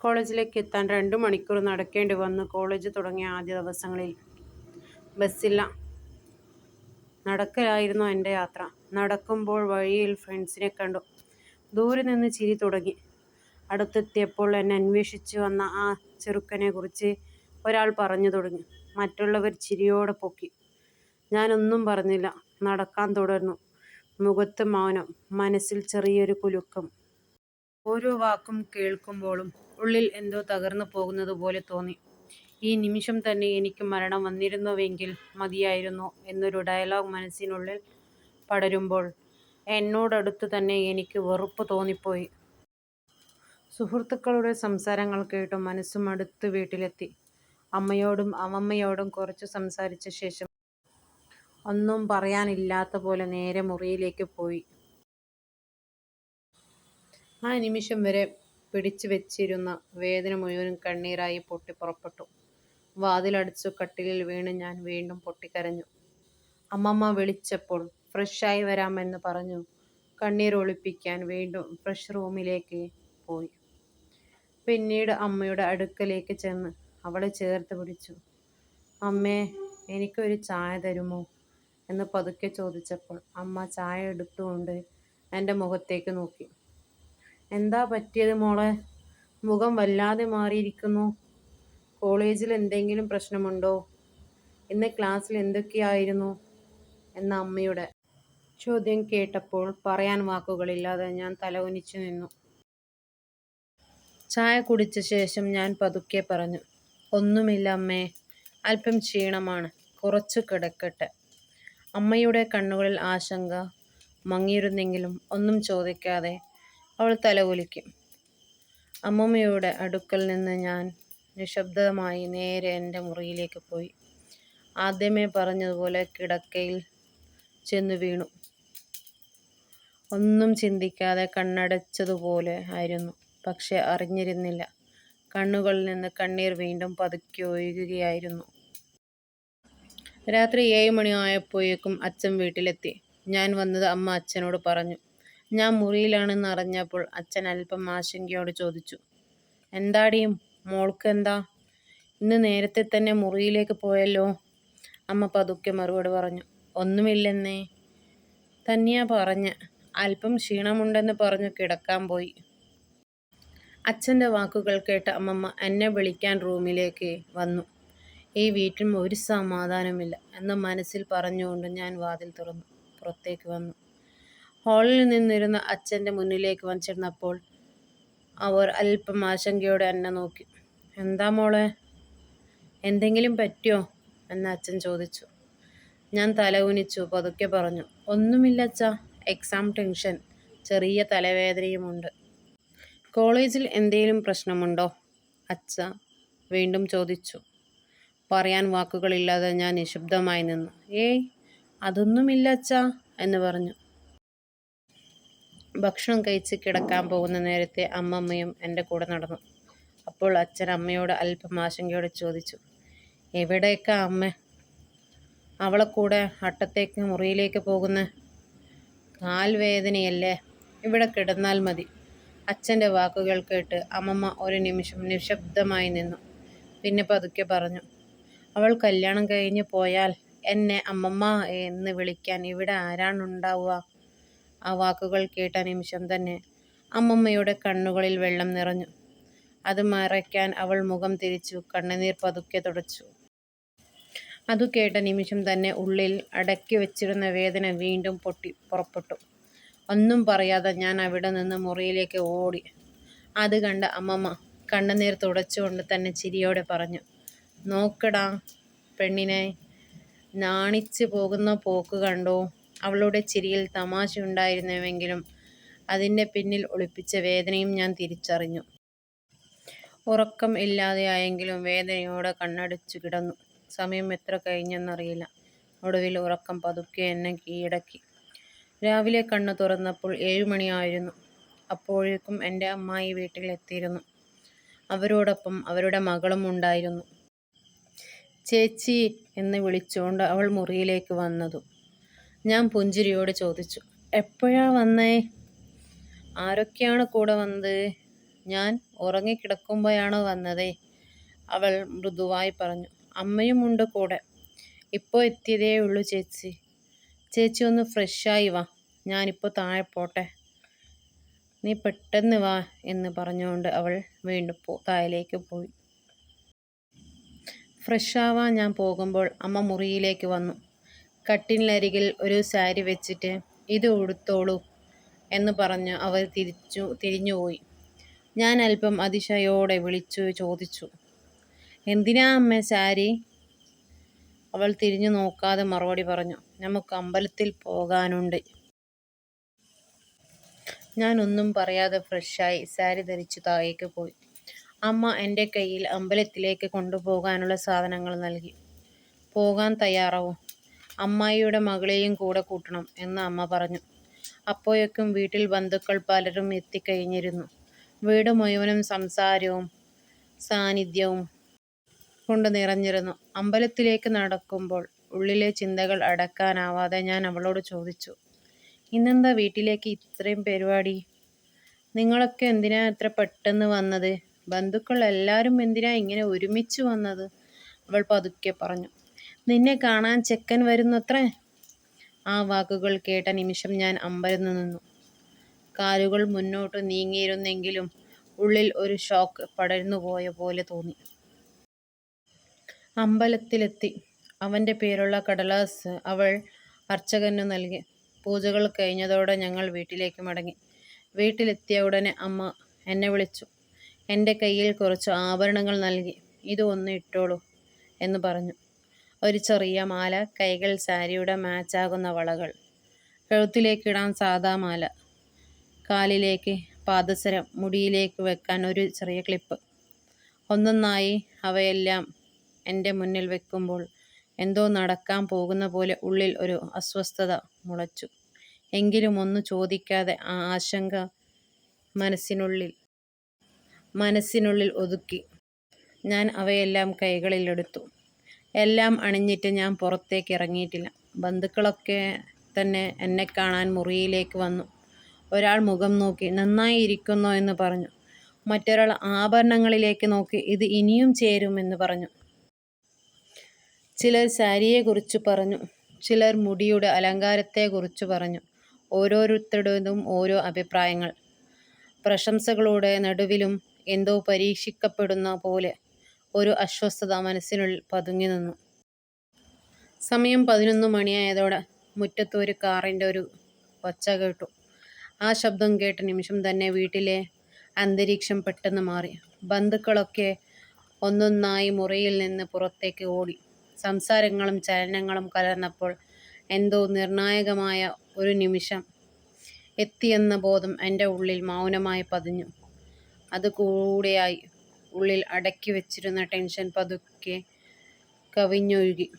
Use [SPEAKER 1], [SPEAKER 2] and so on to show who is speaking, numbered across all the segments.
[SPEAKER 1] കോളേജിലേക്ക് എത്താൻ രണ്ട് മണിക്കൂർ നടക്കേണ്ടി വന്നു. കോളേജ് തുടങ്ങിയ ആദ്യ ദിവസങ്ങളിൽ ബസ്സില്ല. നടക്കലായിരുന്നു എന്റെ യാത്ര. നടക്കുമ്പോൾ വഴിയിൽ ഫ്രണ്ട്സിനെ കണ്ടു. ദൂരെ നിന്ന് ചിരി തുടങ്ങി. അടുത്തെത്തിയപ്പോൾ എന്നെ അന്വേഷിച്ച് വന്ന ആ ചെറുക്കനെ കുറിച്ച് ഒരാൾ പറഞ്ഞു തുടങ്ങി. മറ്റുള്ളവർ ചിരിയോടെ പൊക്കി. ഞാനൊന്നും പറഞ്ഞില്ല. നടക്കാൻ തുടർന്നു. മുഖത്ത് മൗനം മനസ്സിൽ ചെറിയൊരു കുലുക്കം. ഓരോ വാക്കും കേൾക്കുമ്പോഴും ഉള്ളിൽ എന്തോ തകർന്നു പോകുന്നത് പോലെ തോന്നി. ഈ നിമിഷം തന്നെ എനിക്ക് മരണം വന്നിരുന്നുവെങ്കിൽ മതിയായിരുന്നു എന്നൊരു ഡയലോഗ് മനസ്സിനുള്ളിൽ പടരുമ്പോൾ എന്നോടടുത്ത് തന്നെ എനിക്ക് വെറുപ്പ് തോന്നിപ്പോയി. സുഹൃത്തുക്കളുടെ സംസാരങ്ങൾ കേട്ട് മനസ്സും അടുത്ത് വീട്ടിലെത്തി. അമ്മയോടും അമ്മമ്മയോടും കുറച്ച് സംസാരിച്ച ശേഷം ഒന്നും പറയാനില്ലാത്ത പോലെ നേരെ മുറിയിലേക്ക് പോയി. ആ നിമിഷം വരെ പിടിച്ചു വെച്ചിരുന്ന വേദന മുഴുവനും കണ്ണീരായി പൊട്ടി പുറപ്പെട്ടു. വാതിലടച്ചു കട്ടിലിൽ വീണ് ഞാൻ വീണ്ടും പൊട്ടിക്കരഞ്ഞു. അമ്മമ്മ വിളിച്ചപ്പോൾ ഫ്രഷായി വരാമെന്ന് പറഞ്ഞു കണ്ണീർ ഒളിപ്പിക്കാൻ വീണ്ടും ഫ്രഷ് റൂമിലേക്ക് പോയി. പിന്നീട് അമ്മയുടെ അടുക്കലേക്ക് ചെന്ന് അവളെ ചേർത്ത് പിടിച്ചു. അമ്മേ എനിക്കൊരു ചായ തരുമോ? എന്ന് പതുക്കെ ചോദിച്ചപ്പോൾ അമ്മ ചായ എടുത്തുകൊണ്ട് എന്റെ മുഖത്തേക്ക് നോക്കി. എന്താ പറ്റിയത് മോളെ? മുഖം വല്ലാതെ മാറിയിരിക്കുന്നു. കോളേജിൽ എന്തെങ്കിലും പ്രശ്നമുണ്ടോ? ഇന്ന് ക്ലാസ്സിൽ എന്തൊക്കെയായിരുന്നു? എന്ന അമ്മയുടെ ചോദ്യം കേട്ടപ്പോൾ പറയാൻ വാക്കുകളില്ലാതെ ഞാൻ തലകുനിച്ചു നിന്നു. ചായ കുടിച്ച ശേഷം ഞാൻ പതുക്കെ പറഞ്ഞു ഒന്നുമില്ല അമ്മേ അല്പം ക്ഷീണമാണ് കുറച്ചു കിടക്കട്ടെ. അമ്മയുടെ കണ്ണുകളിൽ ആശങ്ക മങ്ങിയിരുന്നെങ്കിലും ഒന്നും ചോദിക്കാതെ അവൾ തലകുലിക്കും അമ്മമ്മയുടെ അടുക്കൽ നിന്ന് ഞാൻ നിശബ്ദമായി നേരെ എന്റെ മുറിയിലേക്ക് പോയി. ആദ്യമേ പറഞ്ഞതുപോലെ കിടക്കയിൽ ചെന്നു വീണു. ഒന്നും ചിന്തിക്കാതെ കണ്ണടച്ചതുപോലെ ആയിരുന്നു. പക്ഷെ അറിഞ്ഞിരുന്നില്ല. കണ്ണുകളിൽ നിന്ന് കണ്ണീർ വീണ്ടും പതുക്കി ഒഴുകുകയായിരുന്നു. രാത്രി ഏഴ് മണിയായപ്പോഴേക്കും അച്ഛൻ വീട്ടിലെത്തി. ഞാൻ വന്നത് അമ്മ അച്ഛനോട് പറഞ്ഞു. ഞാൻ മുറിയിലാണെന്ന് അറിഞ്ഞപ്പോൾ അച്ഛൻ അല്പം ആശങ്കയോട് ചോദിച്ചു എന്താടിയും മോൾക്ക് എന്താ ഇന്ന് നേരത്തെ തന്നെ മുറിയിലേക്ക് പോയല്ലോ? അമ്മ പതുക്കെ മറുപടി പറഞ്ഞു ഒന്നുമില്ലെന്നേ. തന്നെയാ പറഞ്ഞ് അല്പം ക്ഷീണമുണ്ടെന്ന് പറഞ്ഞു കിടക്കാൻ പോയി. അച്ഛന്റെ വാക്കുകൾ കേട്ട അമ്മമ്മ എന്നെ വിളിക്കാൻ റൂമിലേക്ക് വന്നു. ഈ വീട്ടിൽ ഒരു സമാധാനമില്ല എന്ന് മനസ്സിൽ പറഞ്ഞുകൊണ്ട് ഞാൻ വാതിൽ തുറന്നു പുറത്തേക്ക് വന്നു. ഹാളിൽ നിന്നിരുന്ന അച്ഛന്റെ മുന്നിലേക്ക് വന്നിരുന്നപ്പോൾ അവർ അല്പം ആശങ്കയോടെ എന്നെ നോക്കി. എന്താ മോളെ? എന്തെങ്കിലും പറ്റിയോ? എന്ന് അച്ഛൻ ചോദിച്ചു. ഞാൻ തലകുനിച്ചു പതുക്കെ പറഞ്ഞു. ഒന്നുമില്ല അച്ഛാ എക്സാം ടെൻഷൻ ചെറിയ തലവേദനയുമുണ്ട് കോളേജിൽ എന്തെങ്കിലും പ്രശ്നമുണ്ടോ? അച്ഛ വീണ്ടും ചോദിച്ചു. പറയാൻ വാക്കുകളില്ലാതെ ഞാൻ നിശബ്ദമായി നിന്നു. ഏയ് അതൊന്നുമില്ല അച്ഛാ എന്ന് പറഞ്ഞു. ഭക്ഷണം കഴിച്ച് കിടക്കാൻ പോകുന്ന നേരത്തെ അമ്മമ്മയും എന്റെ കൂടെ നടന്നു. അപ്പോൾ അച്ഛൻ അമ്മയോട് അല്പം ആശങ്കയോടെ ചോദിച്ചു എവിടേക്കാ അമ്മ? അവളെ കൂടെ അട്ടത്തേക്ക് മുറിയിലേക്ക് പോകുന്ന കാൽവേദനയല്ലേ ഇവിടെ കിടന്നാൽ മതി. അച്ഛന്റെ വാക്കുകൾ കേട്ട് അമ്മമ്മ ഒരു നിമിഷം നിശബ്ദമായി നിന്നു. പിന്നെ പതുക്കെ പറഞ്ഞു അവൾ കല്യാണം കഴിഞ്ഞ് പോയാൽ എന്നെ അമ്മമ്മ എന്ന് വിളിക്കാൻ ഇവിടെ ആരാണുണ്ടാവുക? ആ വാക്കുകൾ കേട്ട നിമിഷം തന്നെ അമ്മമ്മയുടെ കണ്ണുകളിൽ വെള്ളം നിറഞ്ഞു. അത് മറയ്ക്കാൻ അവൾ മുഖം തിരിച്ചു കണ്ണുനീർ പതുക്കെ തുടച്ചു. അതു കേട്ട നിമിഷം തന്നെ ഉള്ളിൽ അടക്കി വെച്ചിരുന്ന വേദന വീണ്ടും പൊട്ടി പുറപ്പെട്ടു. ഒന്നും പറയാതെ ഞാൻ അവിടെ നിന്ന് മുറിയിലേക്ക് ഓടി. അത് കണ്ട അമ്മമ്മ കണ്ണുനീർ തുടച്ചുകൊണ്ട് തന്നെ ചിരിയോടെ പറഞ്ഞു നോക്കടാ പെണ്ണിനെ നാണിച്ച് പോകുന്ന പോക്ക് കണ്ടോ? അവളുടെ ചിരിയിൽ തമാശയുണ്ടായിരുന്നുവെങ്കിലും അതിന്റെ പിന്നിൽ ഒളിപ്പിച്ച വേദനയും ഞാൻ തിരിച്ചറിഞ്ഞു. ഉറക്കം ഇല്ലാതെയായെങ്കിലും വേദനയോടെ കണ്ണടച്ചു കിടന്നു. സമയം എത്ര കഴിഞ്ഞെന്നറിയില്ല. ഒടുവിൽ ഉറക്കം പതുക്കെ എന്നെ കീഴടക്കി. രാവിലെ കണ്ണു തുറന്നപ്പോൾ ഏഴുമണിയായിരുന്നു അപ്പോഴേക്കും എന്റെ അമ്മായി വീട്ടിലെത്തിയിരുന്നു അവരോടൊപ്പം അവരുടെ മകളും ഉണ്ടായിരുന്നു. ചേച്ചി എന്ന് വിളിച്ചുകൊണ്ട് അവൾ മുറിയിലേക്ക് വന്നതും ഞാൻ പുഞ്ചിരിയോട് ചോദിച്ചു എപ്പോഴാ വന്നേ? ആരൊക്കെയാണ് കൂടെ വന്നത്? ഞാൻ ഉറങ്ങിക്കിടക്കുമ്പോഴാണ് വന്നതേ? അവൾ മൃദുവായി പറഞ്ഞു അമ്മയും ഉണ്ട് കൂടെ. ഇപ്പോൾ എത്തിയതേ ഉള്ളൂ ചേച്ചി. ചേച്ചി ഒന്ന് ഫ്രഷായി വാ. ഞാനിപ്പോൾ താഴെ പോട്ടെ. നീ പെട്ടെന്ന് വാ എന്ന് പറഞ്ഞുകൊണ്ട് അവൾ വീണ്ടും പോ- താഴേക്ക് പോയി. ഫ്രഷാവാൻ ഞാൻ പോകുമ്പോൾ അമ്മ മുറിയിലേക്ക് വന്നു. കട്ടിലിനരികിൽ ഒരു സാരി വെച്ചിട്ട് ഇത് ഉടുത്തോളൂ എന്ന് പറഞ്ഞ് അവർ തിരിച്ചു തിരിഞ്ഞുപോയി ഞാൻ അല്പം അതിശയോടെ വിളിച്ചു ചോദിച്ചു എന്തിനാ അമ്മ സാരി? അവൾ തിരിഞ്ഞു നോക്കാതെ മറുപടി പറഞ്ഞു നമുക്ക് അമ്പലത്തിൽ പോകാനുണ്ട്. ഞാൻ ഒന്നും പറയാതെ ഫ്രഷായി സാരി ധരിച്ചു താഴേക്ക് പോയി. അമ്മ എന്റെ കയ്യിൽ അമ്പലത്തിലേക്ക് കൊണ്ടുപോകാനുള്ള സാധനങ്ങൾ നൽകി. പോകാൻ തയ്യാറാവും. അമ്മായിയുടെ മകളെയും കൂടെ കൂട്ടണം എന്ന് അമ്മ പറഞ്ഞു. അപ്പോഴേക്കും വീട്ടിൽ ബന്ധുക്കൾ പലരും എത്തിക്കഴിഞ്ഞിരുന്നു. വീട് മുഴുവനും സംസാരവും സാന്നിധ്യവും കൊണ്ട് നിറഞ്ഞിരുന്നു. അമ്പലത്തിലേക്ക് നടക്കുമ്പോൾ ഉള്ളിലെ ചിന്തകൾ അടക്കാനാവാതെ ഞാൻ അവളോട് ചോദിച്ചു ഇന്നെന്താ വീട്ടിലേക്ക് ഇത്രയും പരിപാടി? നിങ്ങളൊക്കെ എന്തിനാ ഇത്ര പെട്ടെന്ന് വന്നത്? ബന്ധുക്കൾ എല്ലാവരും എന്തിനാ ഇങ്ങനെ ഒരുമിച്ച് വന്നത്? അവൾ പതുക്കെ പറഞ്ഞു. നിന്നെ കാണാൻ ചെക്കൻ വരുന്നത്രേ? ആ വാക്കുകൾ കേട്ട നിമിഷം ഞാൻ അമ്പരന്ന് നിന്നു. കാലുകൾ മുന്നോട്ട് നീങ്ങിയിരുന്നെങ്കിലും ഉള്ളിൽ ഒരു ഷോക്ക് പടർന്നുപോയ പോലെ തോന്നി. അമ്പലത്തിലെത്തി. അവന്റെ പേരുള്ള കടലാസ് അവൾ അർച്ചകന് നൽകി. പൂജകൾ കഴിഞ്ഞതോടെ ഞങ്ങൾ വീട്ടിലേക്ക് മടങ്ങി. വീട്ടിലെത്തിയ ഉടനെ അമ്മ എന്നെ വിളിച്ചു. എന്റെ കയ്യിൽ കുറച്ച് ആഭരണങ്ങൾ നൽകി. ഇത് ഒന്ന് ഇട്ടോളൂ എന്ന് പറഞ്ഞു. ഒരു ചെറിയ മാല കൈകൾ സാരിയുടെ മാച്ചാകുന്ന വളകൾ. കഴുത്തിലേക്കിടാൻ സാധാ മാല. കാലിലേക്ക് പാദസരം മുടിയിലേക്ക് വെക്കാൻ ഒരു ചെറിയ ക്ലിപ്പ് ഒന്നൊന്നായി അവയെല്ലാം എന്റെ മുന്നിൽ വെക്കുമ്പോൾ എന്തോ നടക്കാൻ പോകുന്ന പോലെ ഉള്ളിൽ ഒരു അസ്വസ്ഥത മുളച്ചു. എങ്കിലും ഒന്നും ചോദിക്കാതെ ആ ആശങ്ക മനസ്സിനുള്ളിൽ മനസ്സിനുള്ളിൽ ഒതുക്കി. ഞാൻ അവയെല്ലാം കൈകളിലെടുത്തു. എല്ലാം അണിഞ്ഞിട്ട് ഞാൻ പുറത്തേക്ക് ഇറങ്ങിയിട്ടില്ല. ബന്ധുക്കളൊക്കെ തന്നെ എന്നെ കാണാൻ മുറിയിലേക്ക് വന്നു. ഒരാൾ മുഖം നോക്കി നന്നായി ഇരിക്കുന്നു എന്ന് പറഞ്ഞു. മറ്റൊരാൾ ആഭരണങ്ങളിലേക്ക് നോക്കി ഇത് ഇനിയും ചേരുമെന്ന് പറഞ്ഞു. ചിലർ സാരിയെക്കുറിച്ച് പറഞ്ഞു ചിലർ മുടിയുടെ അലങ്കാരത്തെക്കുറിച്ച് പറഞ്ഞു. ഓരോരുത്തരുടേതും ഓരോ അഭിപ്രായങ്ങൾ. പ്രശംസകളുടെ നടുവിലും എന്തോ പരീക്ഷിക്കപ്പെടുന്ന പോലെ. ഒരു അസ്വസ്ഥത മനസ്സിനുള്ളിൽ പതുങ്ങി നിന്നു. സമയം പതിനൊന്ന് മണിയായതോടെ മുറ്റത്ത് ഒരു കാറിന്റെ ഒരു ഒച്ച കേട്ടു. ആ ശബ്ദം കേട്ട നിമിഷം തന്നെ വീട്ടിലെ അന്തരീക്ഷം പെട്ടെന്ന് മാറി. ബന്ധുക്കളൊക്കെ ഒന്നൊന്നായി മുറിയിൽ നിന്ന് പുറത്തേക്ക് ഓടി. സംസാരങ്ങളും ചലനങ്ങളും കലർന്നപ്പോൾ എന്തോ നിർണായകമായ ഒരു നിമിഷം എത്തിയെന്ന ബോധം എന്റെ ഉള്ളിൽ മൗനമായി പതിഞ്ഞു. അതുകൂടെയായി ഉള്ളിൽ അടക്കി വെച്ചിരുന്ന ടെൻഷൻ പതുക്കെ കവിഞ്ഞൊഴുകി.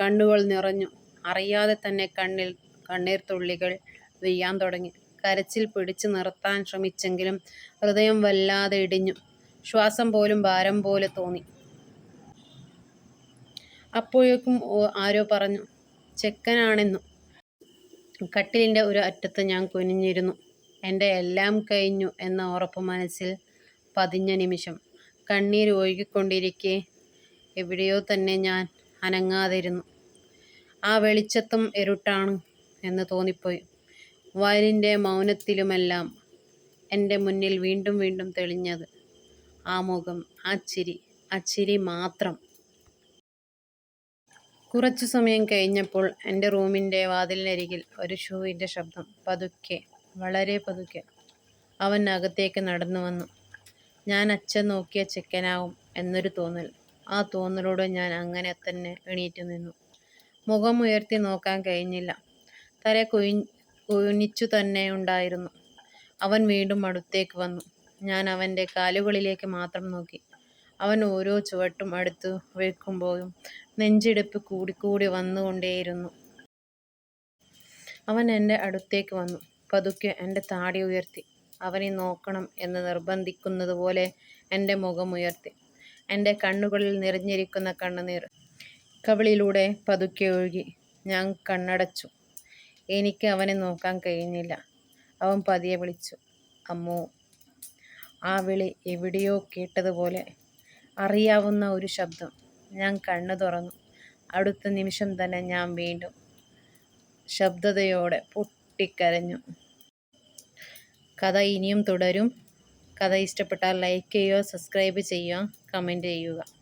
[SPEAKER 1] കണ്ണുകൾ നിറഞ്ഞു. അറിയാതെ തന്നെ കണ്ണിൽ കണ്ണീർ തുള്ളികൾ വീഴാൻ തുടങ്ങി. കരച്ചിൽ പിടിച്ചു നിർത്താൻ ശ്രമിച്ചെങ്കിലും ഹൃദയം വല്ലാതെ ഇടിഞ്ഞു. ശ്വാസം പോലും ഭാരം പോലെ തോന്നി. അപ്പോഴേക്കും ആരോ പറഞ്ഞു ചെക്കനാണെന്നു. കട്ടിലിന്റെ ഒരു അറ്റത്ത് ഞാൻ കുനിഞ്ഞിരുന്നു. എന്റെ എല്ലാം കഴിഞ്ഞു എന്ന ഉറപ്പ് മനസ്സിൽ പതിഞ്ഞ നിമിഷം. കണ്ണീർ ഒഴുകിക്കൊണ്ടിരിക്കെ. എവിടെയോ തന്നെ ഞാൻ അനങ്ങാതിരുന്നു. ആ വെളിച്ചത്തും ഇരുട്ടാണ് എന്ന് തോന്നിപ്പോയി. വയലിന്റെ മൗനത്തിലുമെല്ലാം എന്റെ മുന്നിൽ വീണ്ടും വീണ്ടും തെളിഞ്ഞത്. ആ മുഖം ആ ചിരി ആ ചിരി മാത്രം. കുറച്ചു സമയം കഴിഞ്ഞപ്പോൾ എന്റെ റൂമിന്റെ വാതിലിനരികിൽ ഒരു ഷൂവിന്റെ ശബ്ദം പതുക്കെ വളരെ പതുക്കെ അവൻ അകത്തേക്ക് നടന്നു വന്നു ഞാൻ അച്ഛൻ നോക്കിയ ചെക്കനാവും എന്നൊരു തോന്നൽ. ആ തോന്നലോട് ഞാൻ അങ്ങനെ തന്നെ എണീറ്റു നിന്നു. മുഖം ഉയർത്തി നോക്കാൻ കഴിഞ്ഞില്ല. തല കുയി കുനിച്ചു തന്നെ ഉണ്ടായിരുന്നു. അവൻ വീണ്ടും അടുത്തേക്ക് വന്നു. ഞാൻ അവന്റെ കാലുകളിലേക്ക് മാത്രം നോക്കി. അവൻ ഓരോ ചുവട്ടും അടുത്ത് വയ്ക്കുമ്പോഴും നെഞ്ചിടിപ്പ് കൂടിക്കൂടി വന്നുകൊണ്ടേയിരുന്നു. അവൻ എന്റെ അടുത്തേക്ക് വന്നു. പതുക്കെ എന്റെ താടി ഉയർത്തി. അവനെ നോക്കണം എന്ന് നിർബന്ധിക്കുന്നത് പോലെ എന്റെ മുഖമുയർത്തി എന്റെ കണ്ണുകളിൽ നിറഞ്ഞിരിക്കുന്ന കണ്ണുനീർ കവിളിലൂടെ പതുക്കെ ഒഴുകി. ഞാൻ കണ്ണടച്ചു. എനിക്ക് അവനെ നോക്കാൻ കഴിഞ്ഞില്ല. അവൻ പതിയെ വിളിച്ചു. അമ്മോ ആ വിളി എവിടെയോ കേട്ടതുപോലെ അറിയാവുന്ന ഒരു ശബ്ദം. ഞാൻ കണ്ണു തുറന്നു. അടുത്ത നിമിഷം തന്നെ ഞാൻ വീണ്ടും ശബ്ദതയോടെ പൊട്ടിക്കരഞ്ഞു. കഥ ഇനിയും തുടരും. കഥ ഇഷ്ടപ്പെട്ടാൽ ലൈക്ക് ചെയ്യുക സബ്സ്ക്രൈബ് ചെയ്യുക കമന്റ് ചെയ്യുക.